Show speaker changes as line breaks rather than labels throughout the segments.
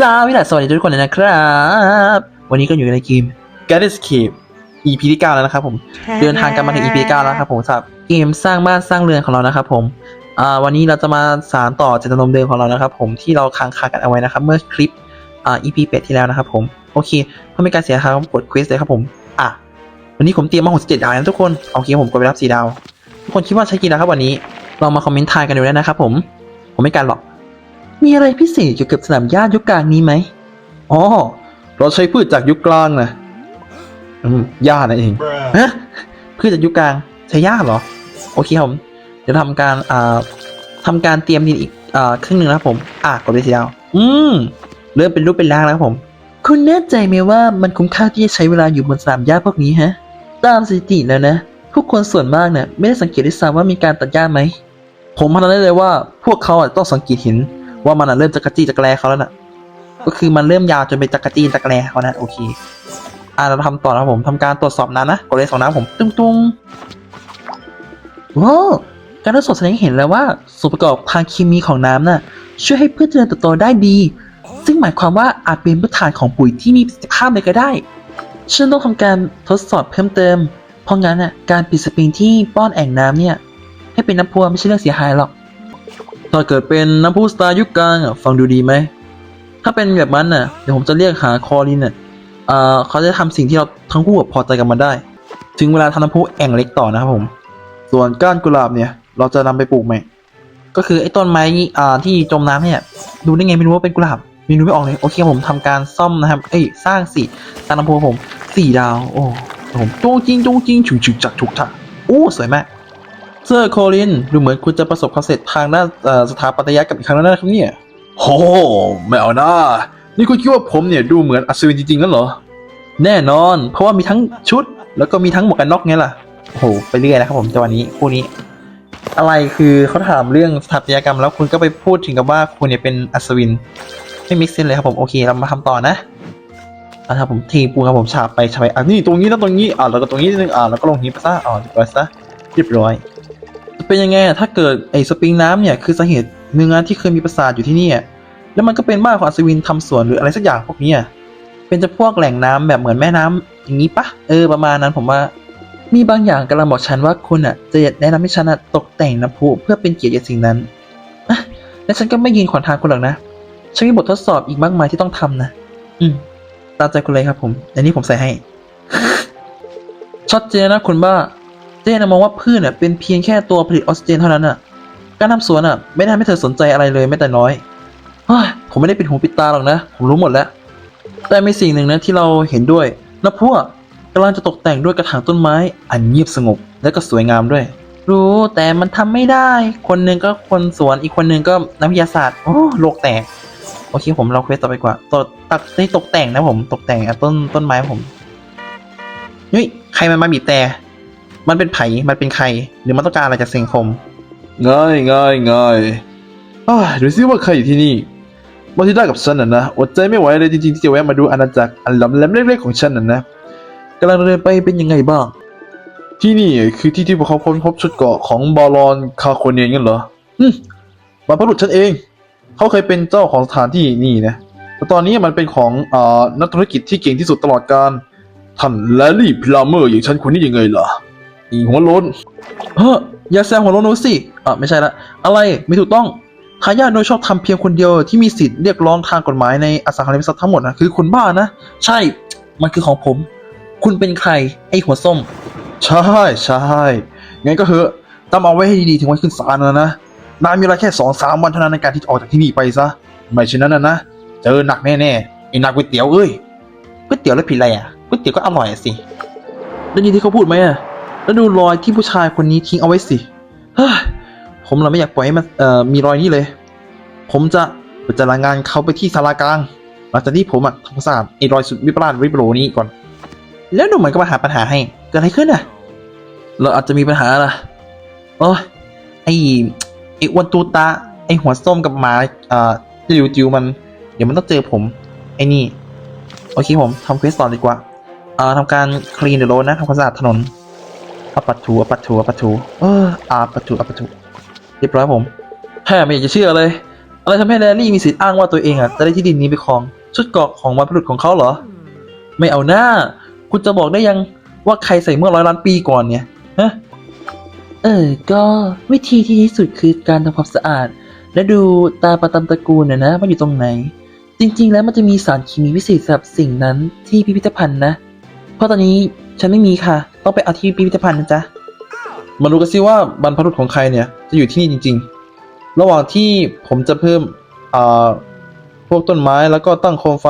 จ้าวิลาสวัสดีทุกคนเลยนะครับ วันนี้ก็อยู่ในเกม g a t Escape EP ที่ 9 แล้วนะครับผม เดินทางกันมาถึง EP ที่ 9 แล้วครับผมสำหรับเกมสร้างบ้านสร้างเรือนของเรานะครับผมอ่าวันนี้เราจะมาสานต่อเจตนารมณ์เดิมของเรานะครับผมที่เราค้างคากันเอาไว้นะครับ เมื่อคลิปอ่า EP เป็ดที่แล้วนะครับผม โอเคเพื่อไม่ให้การเสียเวลาครับกด quest เลยครับผม อะ วันนี้ผมเตรียมมา67ดาวนะทุกคนโอเคผมกดไปรับ4ดาว ทุกคนคิดว่าใช้กี่ดาวครับวันนี้ลองมาคอมเมนต์ทายกันดูได้นะครับผม ผมไม่กันหรอก มีอะไรพิเศษเกี่ยวกับสนามหญ้ายุคกลางนี้ไหมอ๋อเราใช้พืชจากยุคกลางนะอืมหญ้านั่นเองฮะพืชจากยุคกลางใช้หญ้าเหรอ โอเคครับผมเดี๋ยวทำการอ่าทำการเตรียมดินอีกอ่าครึ่งหนึ่งนะครับผม อะกดไปทีเดียวอืมเริ่มเป็นรูปเป็นร่างแล้วครับผม คุณแน่ใจไหมว่ามันคุ้มค่าที่จะใช้เวลาอยู่บนสนามหญ้าพวกนี้ฮะ ตามสถิติแล้วนะผู้คนส่วนมากเนี่ยไม่ได้สังเกตด้วยซ้ำว่ามีการตัดหญ้าไหม ผมพนันได้เลยว่าพวกเขาอะต้องสังเกตเห็น ว่ามันเริ่มจักรจี้จักรแลเขาแล้วน่ะ ก็คือมันเริ่มยาวจนเป็นจักรจี้จักรแลเขานะโอเคอ่าเราทำต่อนะผมทำการตรวจสอบน้ำนะกดเลยสองน้ำผมตุ้งตุ้งว้าวการทดสอบแสดงให้เห็นแล้วว่าส่วนประกอบทางเคมีของน้ำน่ะช่วยให้พืชเจริญเติบโตได้ดี ซึ่งหมายความว่าอาจเป็นพื้นฐานของปุ๋ยที่มีประสิทธิภาพเลยก็ได้ฉันต้องทำการทดสอบเพิ่มเติม เพราะงั้นน่ะการปิดสปริงที่ป้อนแอ่งน้ำเนี่ย ให้เป็นน้ำพุไม่ใช่เรื่องเสียหายหรอก ถ้าเกิดเป็นน้ำพุสไตล์ยุคกลางอะฟังดูดีไหม ถ้าเป็นแบบนั้นน่ะเดี๋ยวผมจะเรียกหาคอรินน่ะเอ่อเขาจะทำสิ่งที่เราทั้งคู่พอใจกันมาได้ ถึงเวลาทำน้ำพุแอ่งเล็กต่อนะครับผม ส่วนก้านกุหลาบเนี่ย เราจะนำไปปลูกไหมก็คือไอ้ต้นไม้อ่าที่จมน้ำเนี่ย ดูได้ไงไม่รู้ว่าเป็นกุหลาบไมีรู้ไม่ออกเลยโอเคผมทำการซ่อมนะครับ เอ้ยสร้างสี่สร้างน้ำพุผมสี่ดาว โอ้ผมจ้งจริงจ้งจริงฉุกฉุกจักฉุกจักโอ้สวยมาก เซอร์โคลิน ดูเหมือนคุณจะประสบความสำเร็จทางด้านเอ่อสถาปัตยกรรมอีกครั้งแล้วนะครับเนี่ย
โอ้ไม่เอานะนี่คุณคิดว่าผมเนี่ยดูเหมือนอัศวินจริงๆงั้นเหรอ
แน่นอน เพราะว่ามีทั้งชุด แล้วก็มีทั้งหมวกกันน็อกไงล่ะโอ้โหไปเรื่อยนะครับผมจังหวะนี้คู่นี้ อะไรคือเขาถามเรื่องสถาปัตยกรรม แล้วคุณก็ไปพูดถึงกับว่าคุณเนี่ยเป็นอัศวิน ไม่มิกซ์เซนเลยครับผมโอเคเรามาทำต่อนะอะครับผมทีปูครับผมฉาบไปฉาบไปอะนี่ตรงนี้นะตรงนี้อะแล้วก็ตรงนี้นิดนึงอะแล้วก็ลงหินไปซะอะเรียบร้อยซะเรียบร้อยจะ เป็นยังไงอะถ้าเกิดไอ้สปริงน้ำเนี่ยคือสาเหตุหนึ่งนะที่เคยมีปราสาทอยู่ที่นี่อะแล้วมันก็เป็นบ้านของอัศวินทำสวนหรืออะไรสักอย่างพวกนี้อะเป็นจะพวกแหล่งน้ำแบบเหมือนแม่น้ำอย่างนี้ปะเออประมาณนั้นผมว่า มีบางอย่างกำลังบอกฉันว่าคุณอะจะแนะนำให้ฉันอะตกแต่งน้ำพุเพื่อเป็นเกียรติแก่สิ่งนั้นอะและฉันก็ไม่ยืนขวางทางคุณหรอกนะฉันมีบททดสอบอีกมากมายที่ต้องทำนะอืมตามใจคุณเลยครับผมอันนี้ผมใส่ให้ชัดเจนนะคุณบ้า เจนมองว่าพืชเนี่ยเป็นเพียงแค่ตัวผลิตออกซิเจนเท่านั้นน่ะ การทำสวนอะไม่ได้ทำให้เธอสนใจอะไรเลยแม้แต่น้อยผมไม่ได้ปิดหูปิดตาหรอกนะ ผมรู้หมดแล้ว แต่มีสิ่งหนึ่งนะที่เราเห็นด้วยนะพวกกำลังจะตกแต่งด้วยกระถางต้นไม้ อันเงียบสงบและก็สวยงามด้วย รู้แต่มันทำไม่ได้ คนหนึ่งก็คนสวนอีกคนหนึ่งก็นักวิทยาศาสตร์โอ้โลกแตกโอเคผมเราเควสต่อไปกว่าตกตักได้ตกแต่งนะผมตกแต่งต้นต้นไม้ผมเฮ้ยใครมันมาบีบแต่ มันเป็นไผ่ มันเป็นใคร หรือมันต้องการอะไรจากสังคม
ง่ายง่ายง่ายอ่าดูซิว่าใครอยู่ที่นี่มาที่ได้กับฉันน่ะนะอดใจไม่ไหวเลยจริงๆที่จะแวะมาดูอาณาจักรอันล้ำแหลมเล็กๆของฉันน่ะนะ
กำลังเดินไปเป็นยังไงบ้าง
ที่นี่คือที่ที่พวกเขาค้นพบชุดเกาะของบอลอนคาโคเนียนงั้นเหรออืมบรรพบุรุษฉันเอง เขาเคยเป็นเจ้าของสถานที่นี่นะแต่ตอนนี้มันเป็นของอ่านักธุรกิจที่เก่งที่สุดตลอดการท่านแลลี่พลาเมอร์อย่างฉันคนนี้ยังไงล่ะ อีหัวโล้น
เฮ้ออย่าแซงหัวโลนหนูสิอะไม่ใช่ละ อะไรไม่ถูกต้องทายาทโดยชอบทำเพียงคนเดียวที่มีสิทธิ์เรียกร้องทางกฎหมายในอสังหาริมทรัพย์ทั้งหมดนะคือคุณบ้านะ ใช่ มันคือของผม คุณเป็นใคร ไอ้หัวส้ม
ใช่ใช่งั้นก็เถอะจำเอาไว้ให้ดีๆถึงวันขึ้นศาลนะนะนายมีเวลาแค่สองสามวันเท่านั้นในการที่จะออกจากที่นี่ไปซะไม่เช่นนั้นนะนะเจอหนักแน่ๆไอ้นักก๋วยเตี๋ยวเอ้ย
ก๋วยเตี๋ยวแล้วผิดอะไรอะก๋วยเตี๋ยวก็อร่อยสิได้ยินที่เขาพูดไหมอะ แล้วดูรอยที่ผู้ชายคนนี้ทิ้งเอาไว้สิเฮ้ยผมเราไม่อยากปล่อยให้มันเอ่อมีรอยนี้เลย ผมจะจะรายงานเขาไปที่ศาลากลางหลังจากที่ผมอะทำความสะอาดไอ้รอยสุดวิปลาสวิปโรนี้ก่อน แล้วดูเหมือนก็มาหาปัญหาให้เกิดอะไรขึ้นอะเราอาจจะมีปัญหาล่ะโอ้ยไอ้ไอ้อ้วนตูตาไอ้หัวส้มกับหมาอ่าจิวจิวมัน เดี๋ยวมันต้องเจอผม ไอ้นี่ โอเคผมทำเควสต่อดีกว่า เอ่อทำการคลีนเดอะโรดนะทำความสะอาดถนน อัปปัดถูอัปปัดถูอัปปัดถูเอออาปัดถูอัปปัดถูเรียบร้อยผมแค่ไม่อยากจะเชื่อเลย อะไรทำให้แรลลี่มีสิทธิ์อ้างว่าตัวเองอะจะได้ที่ดินนี้ไปครอง ชุดเกราะของบรรพบุรุษของเขาเหรอ ไม่เอาหน้า คุณจะบอกได้ยังว่าใครใส่เมื่อร้อยล้านปีก่อนเนี่ยฮะเออ ก็วิธีที่ดีที่สุดคือการทำความสะอาด และดูตาประจำตระกูลน่ะนะมันอยู่ตรงไหน จริง ๆ แล้วมันจะมีสารเคมีวิเศษสำหรับสิ่งนั้นที่พิพิธภัณฑ์นะ เพราะตอนนี้ ฉันไม่มีค่ะ ต้องไปเอาที่พิพิธภัณฑ์นะจ๊ะ
มาดูกันซิว่าบรรพบุรุษของใครเนี่ย จะอยู่ที่นี่จริง ๆ ระหว่างที่ผมจะเพิ่มอ่าพวกต้นไม้แล้วก็ตั้งโคมไฟ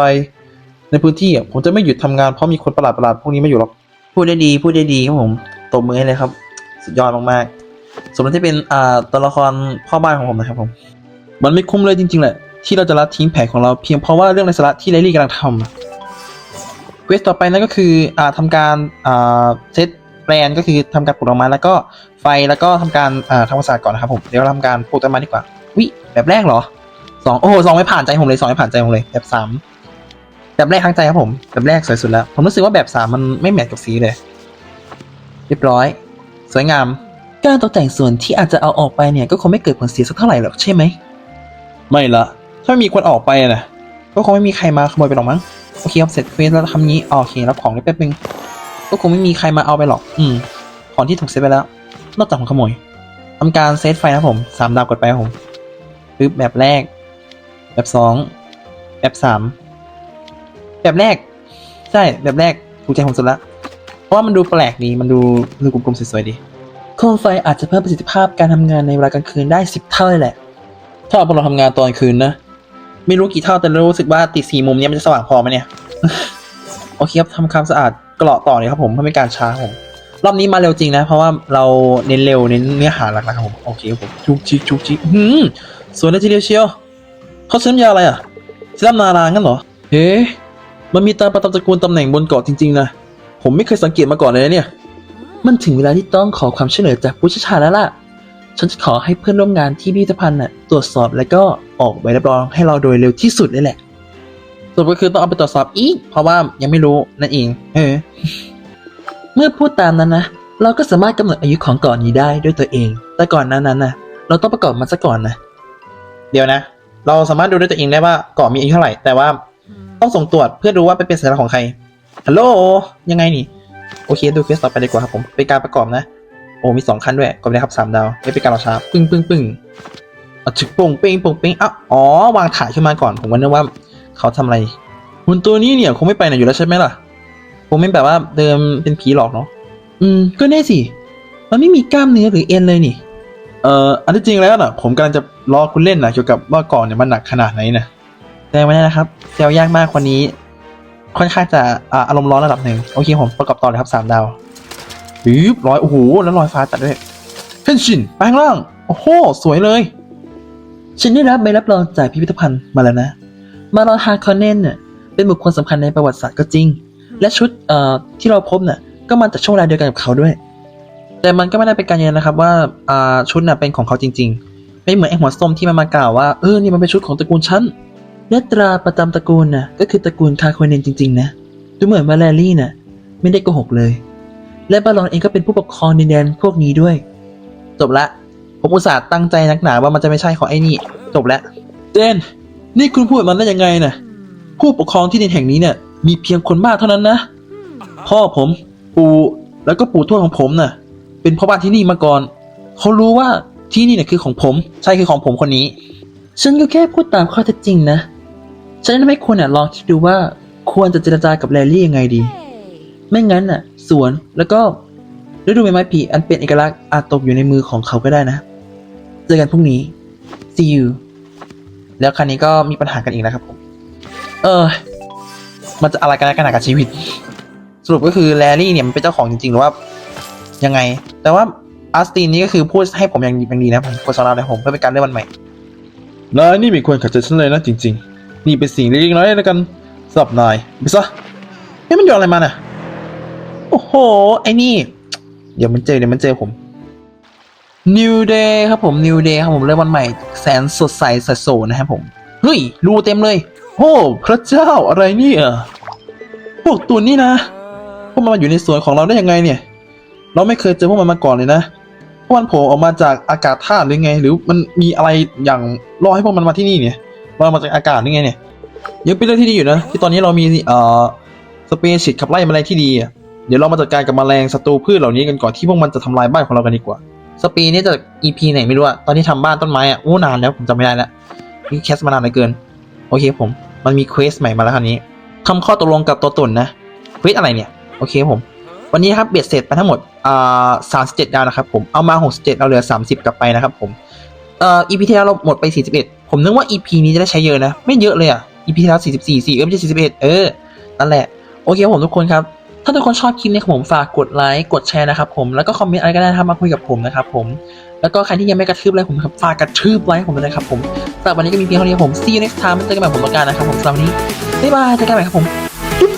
ในพื้นที่อะผมจะไม่หยุดทำงานเพราะมีคนประหลาดๆพวกนี้ไม่อยู่หรอก
พูดได้ดี พูดได้ดีครับผมตบมือให้เลยครับ สุดยอดมากๆสมมติที่เป็นอ่าตัวละครพ่อบ้านของผมนะครับผม
มันไม่คุ้มเลยจริง ๆแหละที่เราจะละทิ้งแผนของเราเพียงเพราะว่าเรื่องในสาระที่ไลลี่กำลังทำอะ
เควสต่อไปนั่นก็คืออ่าทำการอ่าเซตแปลนก็คือทำการปลูกดอกไม้แล้วก็ไฟแล้วก็ทำการอ่าทำความสะอาดก่อนนะครับผมเดี๋ยวเราทำการปลูกต้นไม้ดีกว่าวิแบบแรกเหรอสองโอ้โหสองไม่ผ่านใจผมเลยสองไม่ผ่านใจผมเลยแบบสามแบบแรกทั้งใจครับผมแบบแรกสวยสุดแล้ว ผมรู้สึกว่าแบบสามมันไม่แมทกับสีเลย เรียบร้อย สวยงาม การตกแต่งส่วนที่อาจจะเอาออกไปเนี่ยก็คงไม่เกิดผลเสียสักเท่าไหร่หรอกใช่ไหม
ไม่ละถ้าไม่มีคนออกไปอะนะ
ก็คงไม่มีใครมาขโมยไปหรอกมั้ง โอเคครับเสร็จเควสแล้วทำนี้อ๋อโอเครับของได้แป๊บนึงก็คงไม่มีใครมาเอาไปหรอก อืม ของที่ถูกเซตไปแล้ว นอกจากของขโมยทำการเซตไฟนะผมสามดาวกดไปครับผมปึ๊บแบบแรก แบบสองแบบสามแบบแรก ใช่แบบแรกถูกใจผมสุดละเพราะว่ามันดูแปลกดีมันดูดูกลมๆสวยๆดีโคมไฟอาจจะเพิ่มประสิทธิภาพการทำงานในเวลากลางคืนได้สิบเท่าเลยแหละ
ถ้าพวกเราทำงานตอนคืนนะ
ไม่รู้กี่เท่าแต่รู้สึกว่าติดสีมุมเนี้ยมันจะสว่างพอไหมเนี่ย โอเคครับทำความสะอาดเกราะต่อเลยครับผมเพื่อไม่การช้าครับผมรอบนี้มาเร็วจริงนะ เพราะว่าเราเน้นเร็วเน้นเนื้อหาหลักๆครับผมโอเคครับผมจุกจิกจุกจิกหืมสวยเลยทีเดียวเชียวเขาใช้นยาอะไรอะซรั่มนารางั้นเหรอเอ๊ะมันมีตาประจำตระกูลตำแหน่งบนเกาะจริงๆนะผมไม่เคยสังเกตมาก่อนเลยนะเนี่ย มันถึงเวลาที่ต้องขอความช่วยเหลือจากผู้เชี่ยวชาญแล้วล่ะ ฉันจะขอให้เพื่อนร่วมงานที่พิพิธภัณฑ์น่ะตรวจสอบแล้วก็ออกใบรับรองให้เราโดยเร็วที่สุดเลยแหละสรุปก็คือต้องเอาไปตรวจสอบอีก เพราะว่ายังไม่รู้นั่นเอง เออ เมื่อพูดตามนั้นนะ เราก็สามารถกำหนดอายุของก่อนนี้ได้ด้วยตัวเอง แต่ก่อนหนั้นนั้นนะเราต้องประกอบมันซะก่อนนะ เดี๋ยวนะ เราสามารถดูด้วยตัวเองได้ว่าก่อนมีอายุเท่าไหร่ แต่ว่าต้องส่งตรวจเพื่อดูว่าเป็นสัญลักษณ์ของใคร ฮัลโหล ยังไงนี่ โอเค ดูเควสต่อไปดีกว่าครับผม เป็นการประกอบนะโอ้มีสองขั้นด้วยกดเลยครับสามดาวไม่เป็นการรอช้าปึ้งปึ้งปึ้งเอาถึกป่งเป้งป่งเป้งอะอ๋อวางถ่ายขึ้นมาก่อนผมก็นึกว่าเขาทำอะไรหุ่นตัวนี้เนี่ยคงไม่ไปไหนอยู่แล้วใช่ไหมล่ะคงไม่แบบว่าเดิมเป็นผีหลอกเนาะอืมก็แน่สิมันไม่มีกล้ามเนื้อหรือเอ็นเลยนี่
เอ่ออันที่จริงแล้วน่ะผมกำลังจะรอคุณเล่นนะเกี่ยวกับว่าก่อนเนี่ยมันหนักขนาดไหนนะ
แต่ไม่ได้นะครับเซลยากมากคนนี้ ค่อนข้างจะอาอารมณ์ร้อนระดับหนึ่งโอเคผมประกอบต่อเลยครับสามดาว
ปึ๊บ
ร้อยโอ้โหแล้วรอยฟ้าตัดด้วย
เฮนชิน
แปลงร่างโอ้โหสวยเลย ฉันได้รับใบรับรองจากพิพิธภัณฑ์มาแล้วนะ มารอนฮาคอนเนนเน่ยเป็นบุคคลสำคัญในประวัติศาสตร์ก็จริง และชุดเอ่อที่เราพบเนี่ยก็มาจากช่วงเวลาเดียวกันกับเขาด้วย แต่มันก็ไม่ได้เป็นการยืนยันนะครับว่าอ่าชุดน่ะเป็นของเขาจริง ๆ ไม่เหมือนไอ้หัวส้มที่มันมากล่าวว่าเออนี่มันเป็นชุดของตระกูลฉันและตราประจำตระกูลน่ะก็คือตระกูลคาโคเนนจริง ๆ นะดูเหมือนวาแลลี่น่ะไม่ได้โกหกเลย และบารอนเองก็เป็นผู้ปกครองดินแดนพวกนี้ด้วย จบละ ผมอุตส่าห์ตั้งใจนักหนาว่ามันจะไม่ใช่ของไอ้นี่ จบแล้ว
เจน นี่คุณพูดมันได้ยังไงนะผู้ปกครองที่ดินแห่งนี้เนี่ยมีเพียงคนมาเท่านั้นนะ พ่อผมปู่แล้วก็ปู่ทวดของผมน่ะ เป็นพ่อบ้านที่นี่มาก่อน เขารู้ว่าที่นี่เนี่ยคือของผม
ใช่คือของผมคนนี้ ฉันก็แค่พูดตามข้อเท็จจริงนะฉันไม่ควรอะลองคิดดูว่าควรจะเจรจากับแลลี่ยังไงดี ไม่งั้นน่ะ สวนแล้วก็ฤดูใบไม้ผลิอันเป็นเอกลักษณ์อาจตกอยู่ในมือของเขาก็ได้นะ เจอกันพรุ่งนี้ see you แล้วครั้นี้ก็มีปัญหากันอีกแล้วครับผม เออ มันจะอะไรกันนักกันหนากับชีวิต สรุปก็คือแลลี่เนี่ยมันเป็นเจ้าของจริงๆ หรือว่า ยังไง แต่ว่าอาร์สตีนนี่ก็คือพูดให้ผมอย่างดีอย่างดีนะผมกดสำหรับเลยผมเพื่อเป็นการเริ่มวันใหม่
นายนี่ไม่ควรขัดใจฉันเลยนะจริง ๆ นี่เป็นสิ่งเล็กๆน้อยๆแล้วกันสำหรับนายไปซะ
เฮ้ยมันโยนอะไรมาน่ะ โอ้โห ไอ้นี่ เดี๋ยวมันเจอเดี๋ยวมันเจอผม New Day ครับผม New Day ครับผมเริ่มวันใหม่แสนสดใสสดโสนะครับผม เฮ้ย รูเต็มเลย
โอ้พระเจ้าอะไรเนี่ยพวกตัวนี้นะ พวกมันมาอยู่ในสวนของเราได้ยังไงเนี่ย เราไม่เคยเจอพวกมันมาก่อนเลยนะ พวกมันโผล่ออกมาจากอากาศธาตุหรือไง หรือมันมีอะไรอย่างล่อให้พวกมันมาที่นี่เนี่ยลอยมาจากอากาศหรือไงเนี่ยยังเป็นเรื่องที่ดีอยู่นะ ที่ตอนนี้เรามีเอ่อสเปรย์ฉีดขับไล่แมลงที่ดีอะ เดี๋ยวเรามาจัดการกับแมลงศัตรูพืชเหล่านี้กันก่อนที่พวกมันจะทำลายบ้านของเรากันดีกว่า
สปีนี่จาก EP ไหนไม่รู้อะตอนที่ทำบ้านต้นไม้อะอู้นานแล้วผมจำไม่ได้แล้วนี่แคสมานานเหลือเกิน โอเคผม มันมีเควสใหม่มาแล้วคราวนี้ทำข้อตกลงกับตัวตุ่นนะเควสอะไรเนี่ย โอเคผม วันนี้ครับเบ็ดเสร็จไปทั้งหมดอ่าสามสิบเจ็ดดาวนะครับผม เอามาหกสิบเจ็ดเราเหลือสามสิบกลับไปนะครับผม เอ่อ EP ที่แล้วเราหมดไปสี่สิบเอ็ดผมนึกว่า EP นี้จะได้ใช้เยอะนะ ไม่เยอะเลยอะ EP ที่แล้วสี่สิบสี่สี่เออไม่ใช่สี่สิบเอ็ดเออ นั่นแหละ โอเคผมทุกคนครับ ถ้าทุกคนชอบคลิปนี้ครับผมฝากกดไลค์กดแชร์นะครับผมแล้วก็คอมเมนต์อะไรก็ได้นะครับมาคุยกับผมนะครับผมแล้วก็ใครที่ยังไม่กระทืบไลค์ผมครับฝากกระทืบไลค์ผมด้วยนะครับผมสำหรับวันนี้ก็มีเพียงเท่านี้ผม see you next time เจอกันใหม่ผมประการนะครับผมสำหรับวันนี้บ๊ายบายเจอกันใหม่ครับผมจุ๊บ